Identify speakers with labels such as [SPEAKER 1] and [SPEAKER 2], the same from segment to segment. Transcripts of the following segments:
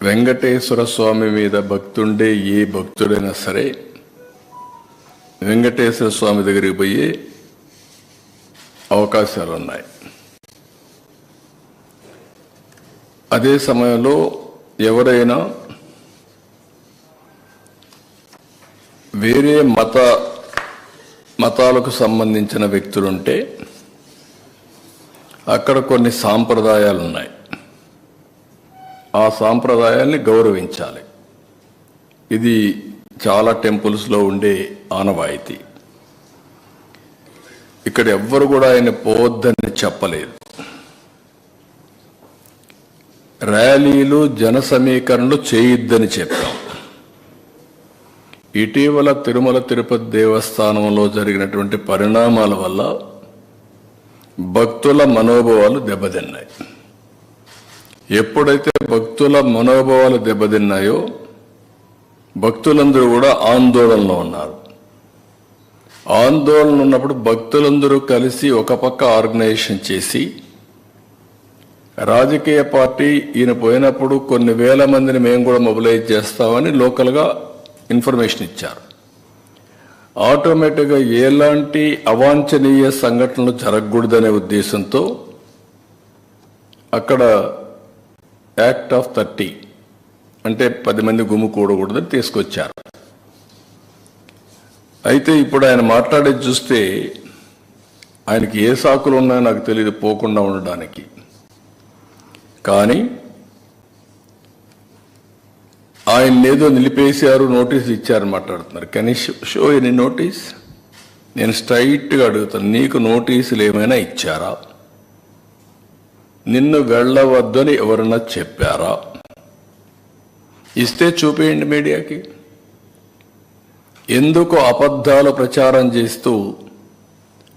[SPEAKER 1] వెంకటేశ్వర స్వామి మీద భక్తుండే ఏ భక్తుడైనా సరే వెంకటేశ్వర స్వామి దగ్గరికి పోయే అవకాశాలు ఉన్నాయి అదే సమయంలో ఎవరైనా వేరే మత మతాలకు సంబంధించిన వ్యక్తులుంటే అక్కడ కొన్ని సాంప్రదాయాలు ఉన్నాయి ఆ సాంప్రదాయాల్ని గౌరవించాలి. ఇది చాలా టెంపుల్స్లో ఉండే ఆనవాయితీ. ఇక్కడ ఎవ్వరు కూడా ఆయన పోవద్దని చెప్పలేదు. ర్యాలీలు జన సమీకరణలు చేయొద్దని చెప్పాం. ఇటీవల తిరుమల తిరుపతి దేవస్థానంలో జరిగినటువంటి పరిణామాల వల్ల భక్తుల మనోభావాలు దెబ్బతిన్నాయి. ఎప్పుడైతే భక్తుల మనోభావాలు దెబ్బతిన్నాయో భక్తులందరూ కూడా ఆందోళనలో ఉన్నారు. ఆందోళన ఉన్నప్పుడు భక్తులందరూ కలిసి ఒక పక్క ఆర్గనైజేషన్ చేసి రాజకీయ పార్టీ ఈయన పోయినప్పుడు కొన్ని వేల మందిని మేము కూడా మొబిలైజ్ చేస్తామని లోకల్గా ఇన్ఫర్మేషన్ ఇచ్చారు. ఆటోమేటిక్గా ఎలాంటి అవాంఛనీయ సంఘటనలు జరగకూడదనే ఉద్దేశంతో అక్కడ యాక్ట్ ఆఫ్ థర్టీ అంటే పది మంది గుమ్ము కూడకూడదని తీసుకొచ్చారు. అయితే ఇప్పుడు ఆయన మాట్లాడేది చూస్తే ఆయనకి ఏ సాకులు ఉన్నాయో నాకు తెలియదు పోకుండా ఉండడానికి. కానీ ఆయన ఏదో నిలిపేశారు నోటీస్ ఇచ్చారని మాట్లాడుతున్నారు. కానీ షో ఎనీ నోటీస్ నేను స్ట్రైట్గా అడుగుతాను. నీకు నోటీసులు ఏమైనా ఇచ్చారా? నిన్ను వెళ్ళవద్దని ఎవరన్నా చెప్పారా? ఇస్తే చూపేయండి మీడియాకి. ఎందుకు అబద్ధాలు ప్రచారం చేస్తూ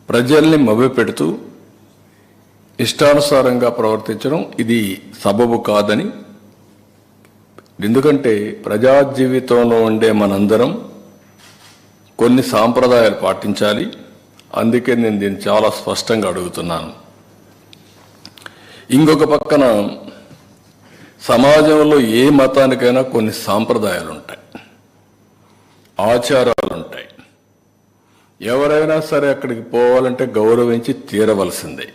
[SPEAKER 1] ప్రజల్ని మభ్యపెడుతూ ఇష్టానుసారంగా ప్రవర్తించడం ఇది సబబు కాదని? ఎందుకంటే ప్రజా జీవితంలో ఉండే మనందరం కొన్ని సాంప్రదాయాలు పాటించాలి. అందుకే నేను దీన్ని చాలా స్పష్టంగా అడుగుతున్నాను. ఇంకొక పక్కన సమాజంలో ఏ మతానికైనా కొన్ని సాంప్రదాయాలు ఉంటాయి ఆచారాలు ఉంటాయి ఎవరైనా సరే అక్కడికి పోవాలంటే గౌరవించి తీరవలసిందే.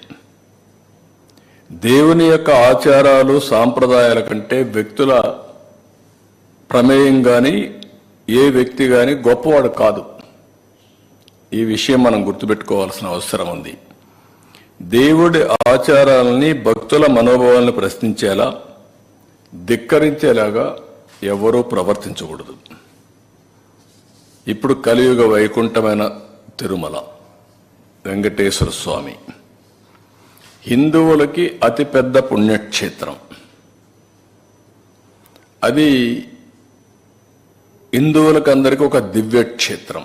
[SPEAKER 1] దేవుని యొక్క ఆచారాలు సాంప్రదాయాల కంటే వ్యక్తుల ప్రమేయం కానీ ఏ వ్యక్తి కానీ గొప్పవాడు కాదు. ఈ విషయం మనం గుర్తుపెట్టుకోవాల్సిన అవసరం ఉంది దేవుడి ఆచారాలని భక్తుల మనోభావాలను ప్రశ్నించేలా ధిక్కరించేలాగా ఎవరూ ప్రవర్తించకూడదు. ఇప్పుడు కలియుగ వైకుంఠమైన తిరుమల వెంకటేశ్వర స్వామి. హిందువులకి అతిపెద్ద పుణ్యక్షేత్రం. అది హిందువులకు అందరికీ ఒక దివ్య క్షేత్రం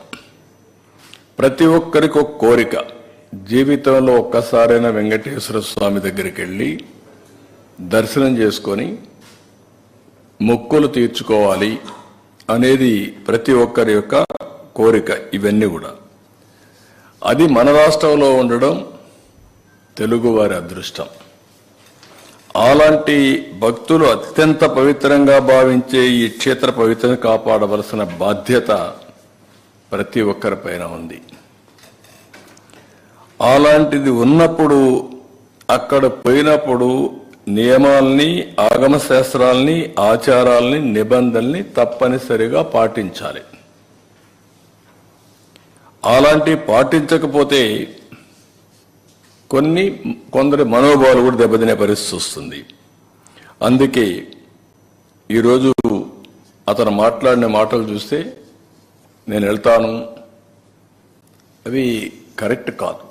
[SPEAKER 1] ప్రతి ఒక్కరికి ఒక కోరిక. జీవితంలో ఒక్కసారైనా వెంకటేశ్వర స్వామి దగ్గరికి వెళ్ళి దర్శనం చేసుకొని మొక్కులు తీర్చుకోవాలి అనేది ప్రతి ఒక్కరి యొక్క కోరిక ఇవన్నీ కూడా. అది మన రాష్ట్రంలో ఉండడం తెలుగువారి అదృష్టం. అలాంటి భక్తులు అత్యంత పవిత్రంగా భావించే ఈ క్షేత్ర పవిత్రం కాపాడవలసిన బాధ్యత ప్రతి ఒక్కరిపైన ఉంది. అలాంటిది ఉన్నప్పుడు అక్కడ పోయినప్పుడు నియమాల్ని ఆగమ శాస్త్రాల్ని ఆచారాల్ని నిబంధనల్ని తప్పనిసరిగా పాటించాలి. అలాంటి పాటించకపోతే కొన్ని కొందరి మనోభావాలు కూడా దెబ్బతినే పరిస్థితి వస్తుంది. అందుకే ఈరోజు అతను మాట్లాడిన మాటలు చూస్తే నేను వెళ్తాను. అవి కరెక్ట్ కాదు.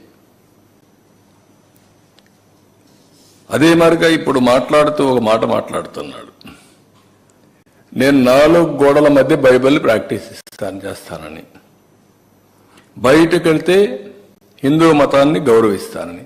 [SPEAKER 1] అదే మారిగా ఇప్పుడు మాట్లాడుతూ ఒక మాట మాట్లాడుతున్నాడు. నేను నాలుగు గోడల మధ్య బైబిల్ ప్రాక్టీస్ ఇస్తాను చేస్తానని. బయటకెళ్తే హిందూ మతాన్ని గౌరవిస్తానని.